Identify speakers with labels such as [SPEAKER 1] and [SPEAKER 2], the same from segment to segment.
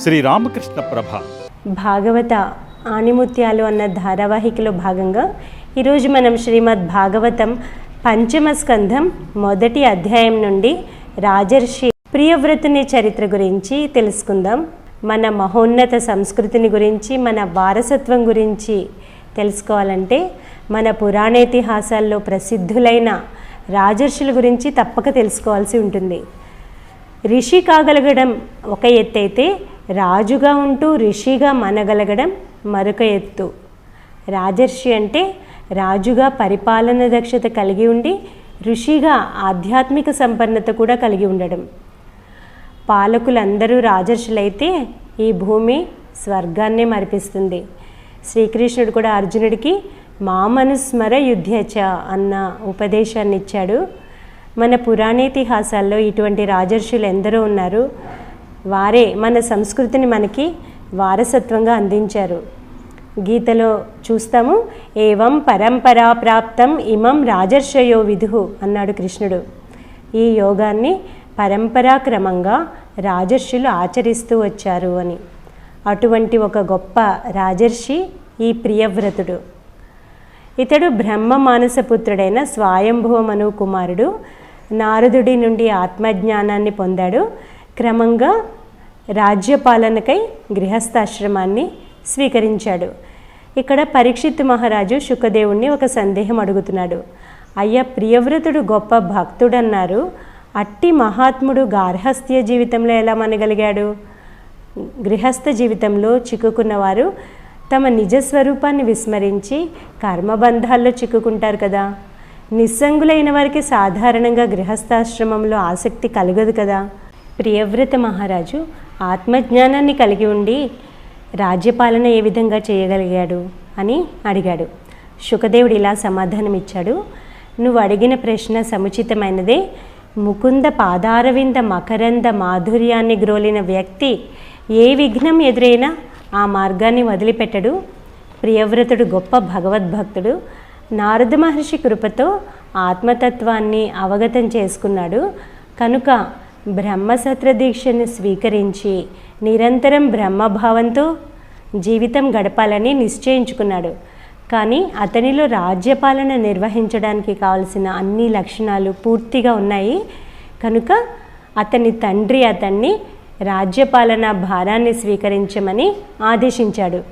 [SPEAKER 1] శ్రీ రామకృష్ణ ప్రభ.
[SPEAKER 2] భాగవత ఆణిముత్యాలు అన్న ధారావాహికలో భాగంగా ఈరోజు మనం శ్రీమద్ భాగవతం పంచమ స్కంధం మొదటి అధ్యాయం నుండి రాజర్షి ప్రియవ్రతుని చరిత్ర గురించి తెలుసుకుందాం. మన మహోన్నత సంస్కృతిని గురించి మన వారసత్వం గురించి తెలుసుకోవాలంటే మన పురాణేతిహాసాల్లో ప్రసిద్ధులైన రాజర్షుల గురించి తప్పక తెలుసుకోవాల్సి ఉంటుంది. ఋషి కాగలగడం ఒక ఎత్తు అయితే రాజుగా ఉంటూ ఋషిగా మనగలగడం మరొక ఎత్తు. రాజర్షి అంటే రాజుగా పరిపాలన దక్షత కలిగి ఉండి ఋషిగా ఆధ్యాత్మిక సంపన్నత కూడా కలిగి ఉండడం. పాలకులందరూ రాజర్షులైతే ఈ భూమి స్వర్గాన్నే మరిపిస్తుంది. శ్రీకృష్ణుడు కూడా అర్జునుడికి మామనుస్మర యుద్ధచ అన్న ఉపదేశాన్ని ఇచ్చాడు మన పురాణేతిహాసాల్లో ఇటువంటి రాజర్షులు ఎందరో ఉన్నారు. వారే మన సంస్కృతిని మనకి వారసత్వంగా అందించారు. గీతలో చూస్తాము ఏవం పరంపరా ప్రాప్తం ఇమం రాజర్షయో విధు అన్నాడు కృష్ణుడు. ఈ యోగాన్ని పరంపరాక్రమంగా రాజర్షులు ఆచరిస్తూ వచ్చారు అని. అటువంటి ఒక గొప్ప రాజర్షి ఈ ప్రియవ్రతుడు. ఇతడు బ్రహ్మ మానసపుత్రుడైన స్వయంభువ మను కుమారుడు నారదుడి నుండి ఆత్మజ్ఞానాన్ని పొందాడు క్రమంగా రాజ్యపాలనకై గృహస్థాశ్రమాన్ని స్వీకరించాడు. ఇక్కడ పరీక్షిత్ మహారాజు శుకదేవుణ్ణి ఒక సందేహం అడుగుతున్నాడు. అయ్యా ప్రియవ్రతుడు గొప్ప భక్తుడన్నారు. అట్టి మహాత్ముడు గార్హస్థ్య జీవితంలో ఎలా మనగలిగాడు? గృహస్థ జీవితంలో చిక్కుకున్నవారు తమ నిజ స్వరూపాన్ని విస్మరించి కర్మబంధాల్లో చిక్కుకుంటారు కదా. నిస్సంగులైన వారికి సాధారణంగా గృహస్థాశ్రమంలో ఆసక్తి కలగదు కదా. ప్రియవ్రత మహారాజు ఆత్మజ్ఞానాన్ని కలిగి ఉండి రాజ్యపాలన ఏ విధంగా చేయగలిగాడు అని అడిగాడు. శుకదేవుడు ఇలా సమాధానమిచ్చాడు. నువ్వు అడిగిన ప్రశ్న సముచితమైనదే. ముకుంద పాదారవింద మకరంద మాధుర్యాన్ని గ్రోలిన వ్యక్తి ఏ విఘ్నం ఎదురైనా ఆ మార్గాన్ని వదిలిపెట్టడు. ప్రియవ్రతుడు గొప్ప భగవద్భక్తుడు. నారద మహర్షి కృపతో ఆత్మతత్వాన్ని అవగతం చేసుకున్నాడు. కనుక బ్రహ్మసత్ర దీక్షను స్వీకరించి నిరంతరం బ్రహ్మభావంతో జీవితం గడపాలని నిశ్చయించుకున్నాడు. కానీ అతనిలో రాజ్యపాలన నిర్వహించడానికి కావలసిన అన్ని లక్షణాలు పూర్తిగా ఉన్నాయి. కనుక అతని తండ్రి అతన్ని రాజ్యపాలన భారాన్ని స్వీకరించమని ఆదేశించాడు.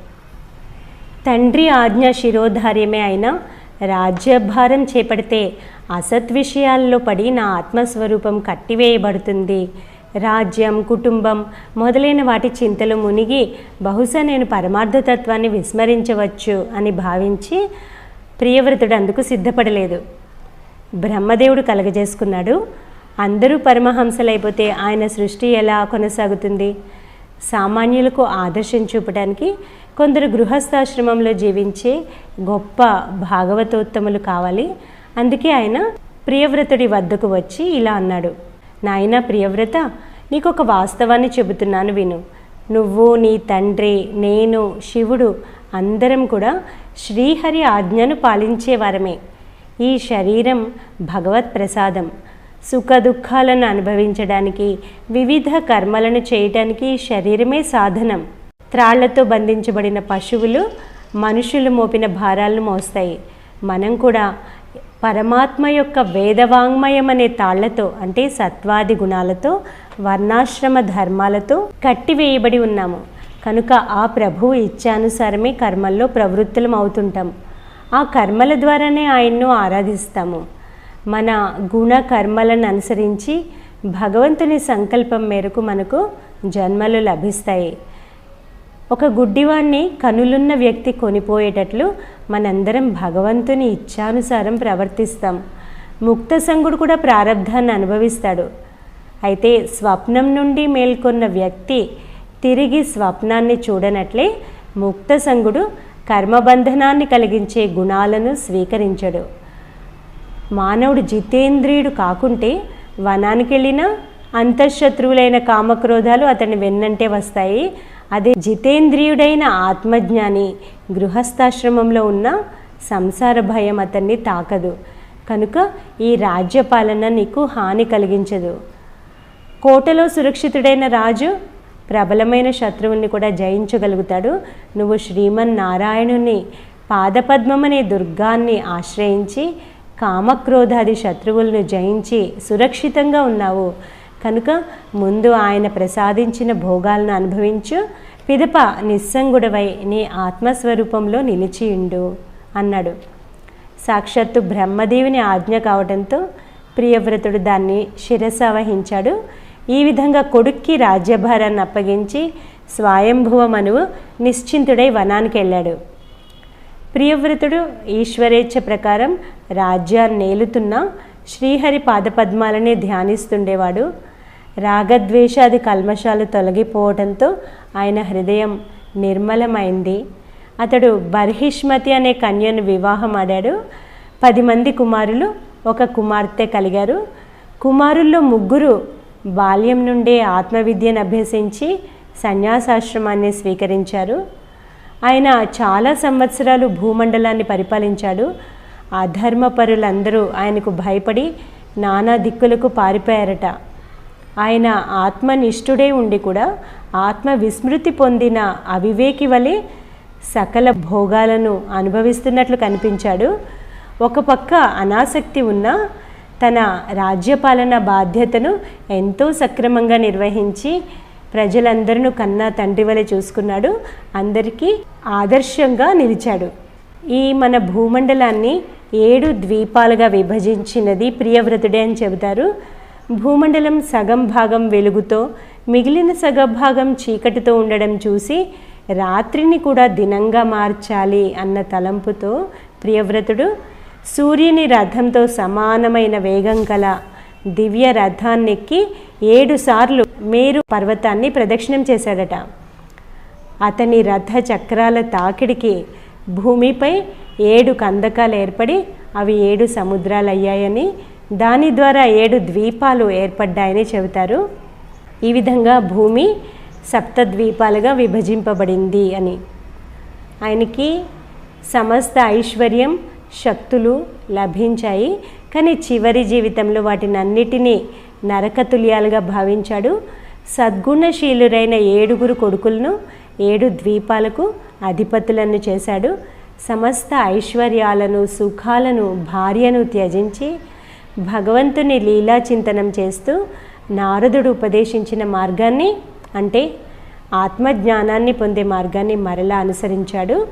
[SPEAKER 2] తండ్రి ఆజ్ఞ శిరోధార్యమే అయినా రాజ్యభారం చేపడితే అసత్ విషయాల్లో పడి నా ఆత్మస్వరూపం కట్టివేయబడుతుంది. రాజ్యం కుటుంబం మొదలైన వాటి చింతలు మునిగి బహుశా నేను పరమార్థతత్వాన్ని విస్మరించవచ్చు అని భావించి ప్రియవ్రతుడు అందుకు సిద్ధపడలేదు. బ్రహ్మదేవుడు కలగజేసుకున్నాడు. అందరూ పరమహంసలైపోతే ఆయన సృష్టి ఎలా కొనసాగుతుంది? సామాన్యులకు ఆదర్శం చూపడానికి కొందరు గృహస్థాశ్రమంలో జీవించే గొప్ప భాగవతోత్తములు కావాలి. అందుకే ఆయన ప్రియవ్రతుడి వద్దకు వచ్చి ఇలా అన్నాడు. నాయన ప్రియవ్రత నీకు ఒక వాస్తవాన్ని చెబుతున్నాను విను. నువ్వు నీ తండ్రి నేను శివుడు అందరం కూడా శ్రీహరి ఆజ్ఞను పాలించేవారమే ఈ శరీరం భగవత్ ప్రసాదం. సుఖ దుఃఖాలను అనుభవించడానికి వివిధ కర్మలను చేయటానికి శరీరమే సాధనం. త్రాళ్ళతో బంధించబడిన పశువులు మనుషులు మోపిన భారాలను మోస్తాయి. మనం కూడా పరమాత్మ యొక్క వేదవాంగ్మయం అనే తాళ్ళతో అంటే సత్వాది గుణాలతో వర్ణాశ్రమ ధర్మాలతో కట్టివేయబడి ఉన్నాము. కనుక ఆ ప్రభువు ఇచ్చానుసారమే కర్మల్లో ప్రవృత్తులం అవుతుంటాం. ఆ కర్మల ద్వారానే ఆయన్ను ఆరాధిస్తాము. మన గుణ కర్మలను అనుసరించి భగవంతుని సంకల్పం మేరకు మనకు జన్మలు లభిస్తాయి. ఒక గుడ్డివాణ్ణి కనులున్న వ్యక్తి కొనిపోయేటట్లు మనందరం భగవంతుని ఇచ్ఛానుసారం ప్రవర్తిస్తాం. ముక్త సంగుడు కూడా ప్రారంధాన్ని అనుభవిస్తాడు. అయితే స్వప్నం నుండి మేల్కొన్న వ్యక్తి తిరిగి స్వప్నాన్ని చూడనట్లే ముక్త సంగుడు కర్మబంధనాన్ని కలిగించే గుణాలను స్వీకరించడు. మానవుడు జితేంద్రియుడు కాకుంటే వనానికి వెళ్ళినా అంతఃశత్రువులైన కామక్రోధాలు అతని వెన్నంటే వస్తాయి. అదే జితేంద్రియుడైన ఆత్మజ్ఞాని గృహస్థాశ్రమంలో ఉన్న సంసార భయం అతన్ని తాకదు. కనుక ఈ రాజ్యపాలన నీకు హాని కలిగించదు. కోటలో సురక్షితుడైన రాజు ప్రబలమైన శత్రువుల్ని కూడా జయించగలుగుతాడు. నువ్వు శ్రీమన్ నారాయణుని పాదపద్మమనే దుర్గాన్ని ఆశ్రయించి కామక్రోధాది శత్రువులను జయించి సురక్షితంగా ఉన్నావు. కనుక ముందు ఆయన ప్రసాదించిన భోగాలను అనుభవించు. పిదప నిస్సంగుడవై నీ ఆత్మస్వరూపంలో నిలిచియుండు అన్నాడు. సాక్షాత్తు బ్రహ్మదేవుని ఆజ్ఞ కావడంతో ప్రియవ్రతుడు దాన్ని శిరస వహించాడు ఈ విధంగా కొడుక్కి రాజ్యభారాన్ని అప్పగించి స్వయంభువమనువు నిశ్చింతుడై వనానికి వెళ్ళాడు ప్రియవ్రతుడు ఈశ్వరేచ్ఛ ప్రకారం రాజ్యాన్ని నేలుతున్న శ్రీహరి పాదపద్మాలనే ధ్యానిస్తుండేవాడు. రాగద్వేషాది కల్మషాలు తొలగిపోవడంతో ఆయన హృదయం నిర్మలమైంది. అతడు బర్హిష్మతి అనే కన్యను వివాహం ఆడాడు. పది మంది కుమారులు ఒక కుమార్తె కలిగారు. కుమారుల్లో ముగ్గురు బాల్యం నుండే ఆత్మవిద్యను అభ్యసించి సన్యాసాశ్రమాన్ని స్వీకరించారు. ఆయన చాలా సంవత్సరాలు భూమండలాన్ని పరిపాలించాడు. అధర్మపరులందరూ ఆయనకు భయపడి నానా దిక్కులకు పారిపోయారట. ఆయన ఆత్మనిష్ఠుడే ఉండి కూడా ఆత్మ విస్మృతి పొందిన అవివేకి వలె సకల భోగాలను అనుభవిస్తున్నట్లు కనిపించాడు. ఒక పక్క అనాసక్తి ఉన్న తన రాజ్యపాలన బాధ్యతను ఎంతో సక్రమంగా నిర్వహించి ప్రజలందరినూ కన్నా తండ్రి వలె చూసుకున్నాడు. అందరికీ ఆదర్శంగా నిలిచాడు. ఈ మన భూమండలాన్ని ఏడు ద్వీపాలుగా విభజించినది ప్రియవ్రతుడే అని చెబుతారు. భూమండలం సగం భాగం వెలుగుతో మిగిలిన సగం భాగం చీకటితో ఉండడం చూసి రాత్రిని కూడా దినంగా మార్చాలి అన్న తలంపుతో ప్రియవ్రతుడు సూర్యుని రథంతో సమానమైన వేగం కల దివ్య రథాన్నెక్కి ఏడుసార్లు మేరు పర్వతాన్ని ప్రదక్షిణం చేశాడట. అతని రథ చక్రాల తాకిడికి భూమిపై ఏడు కందకాలు ఏర్పడి అవి ఏడు సముద్రాలు అయ్యాయని దాని ద్వారా ఏడు ద్వీపాలు ఏర్పడ్డాయని చెబుతారు. ఈ విధంగా భూమి సప్త ద్వీపాలుగా విభజింపబడింది అని. ఆయనకి సమస్త ఐశ్వర్యం శక్తులు లభించాయి. కానీ చివరి జీవితంలో వాటిని అన్నిటినీ నరకతుల్యాలుగా భావించాడు. సద్గుణశీలురైన ఏడుగురు కొడుకులను ఏడు ద్వీపాలకు అధిపతులను చేశాడు. సమస్త ఐశ్వర్యాలను సుఖాలను భార్యను త్యజించి భగవంతుని లీలా చింతనం చేస్తూ నారదుడు ఉపదేశించిన మార్గాన్ని అంటే ఆత్మజ్ఞానాన్ని పొందే మార్గాన్ని మరలా అనుసరించాడు.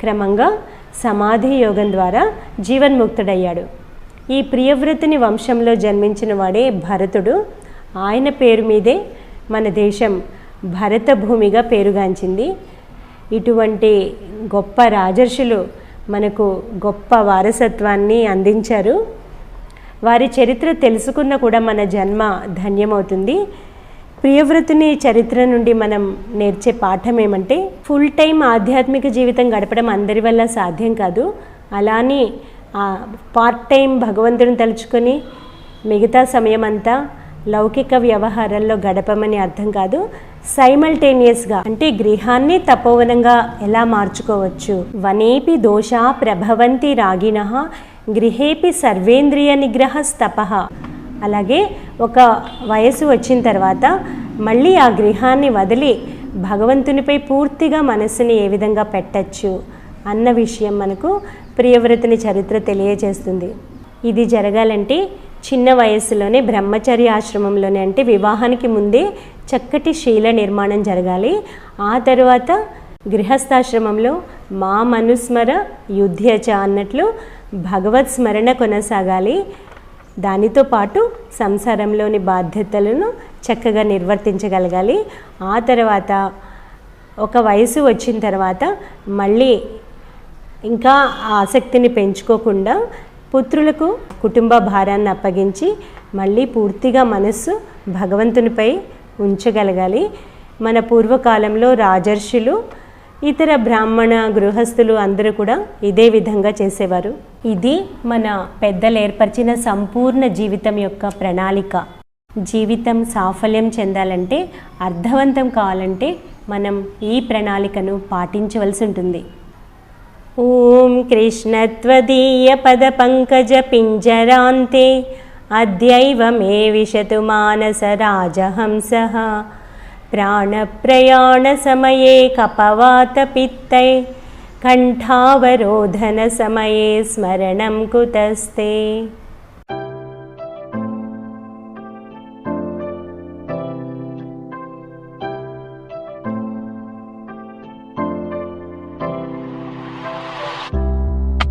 [SPEAKER 2] క్రమంగా సమాధి యోగం ద్వారా జీవన్ముక్తుడయ్యాడు. ఈ ప్రియవ్రతుని వంశంలో జన్మించిన వాడే భరతుడు. ఆయన పేరు మీదే మన దేశం భరత భూమిగా పేరుగాంచింది. ఇటువంటి గొప్ప రాజర్షులు మనకు గొప్ప వారసత్వాన్ని అందించారు. వారి చరిత్ర తెలుసుకున్న కూడా మన జన్మ ధన్యమవుతుంది. ప్రియవ్రతుని చరిత్ర నుండి మనం నేర్చే పాఠం ఏమంటే ఫుల్ టైం ఆధ్యాత్మిక జీవితం గడపడం అందరి వల్ల సాధ్యం కాదు. అలానే పార్ట్ టైం భగవంతుని తలుచుకొని మిగతా సమయం అంతా లౌకిక వ్యవహారాల్లో గడపమని అర్థం కాదు సైమల్టేనియస్గా అంటే గృహాన్ని తపోవనంగా ఎలా మార్చుకోవచ్చు? వనేపి దోష ప్రభవంతి రాగిణ గృహేపి సర్వేంద్రియ నిగ్రహ స్తప అలాగే ఒక వయసు వచ్చిన తర్వాత మళ్ళీ ఆ గృహాన్ని వదిలి భగవంతునిపై పూర్తిగా మనసుని ఏ విధంగా పెట్టచ్చు? అన్న విషయం మనకు ప్రియవ్రతుని చరిత్ర తెలియజేస్తుంది. ఇది జరగాలంటే చిన్న వయస్సులోనే బ్రహ్మచర్య ఆశ్రమంలోనే అంటే వివాహానికి ముందే చక్కటి శీల నిర్మాణం జరగాలి. ఆ తర్వాత గృహస్థాశ్రమంలో మా మనుస్మర యుధ్యచ అన్నట్లు భగవత్ స్మరణ కొనసాగాలి. దానితో పాటు సంసారంలోని బాధ్యతలను చక్కగా నిర్వర్తించగలగాలి. ఆ తర్వాత ఒక వయసు వచ్చిన తర్వాత మళ్ళీ ఇంకా ఆసక్తిని పెంచుకోకుండా పుత్రులకు కుటుంబ భారాన్ని అప్పగించి మళ్ళీ పూర్తిగా మనస్సు భగవంతునిపై ఉంచగలగాలి. మన పూర్వకాలంలో రాజర్షులు ఇతర బ్రాహ్మణ గృహస్థులు అందరూ కూడా ఇదే విధంగా చేసేవారు. ఇది మన పెద్దలు ఏర్పరిచిన సంపూర్ణ జీవితం యొక్క ప్రణాళిక. జీవితం సాఫల్యం చెందాలంటే అర్థవంతం కావాలంటే మనం ఈ ప్రణాళికను పాటించవలసి ఉంటుంది. ॐ कृष्णत्वदीयपदपङ्कजपिञ्जरान्ते अद्यैव मे विशतु मानसराजहंसः। प्राणप्रयाणसमये कपवातपित्तै कण्ठावरोधनसमये स्मरणं कुतस्ते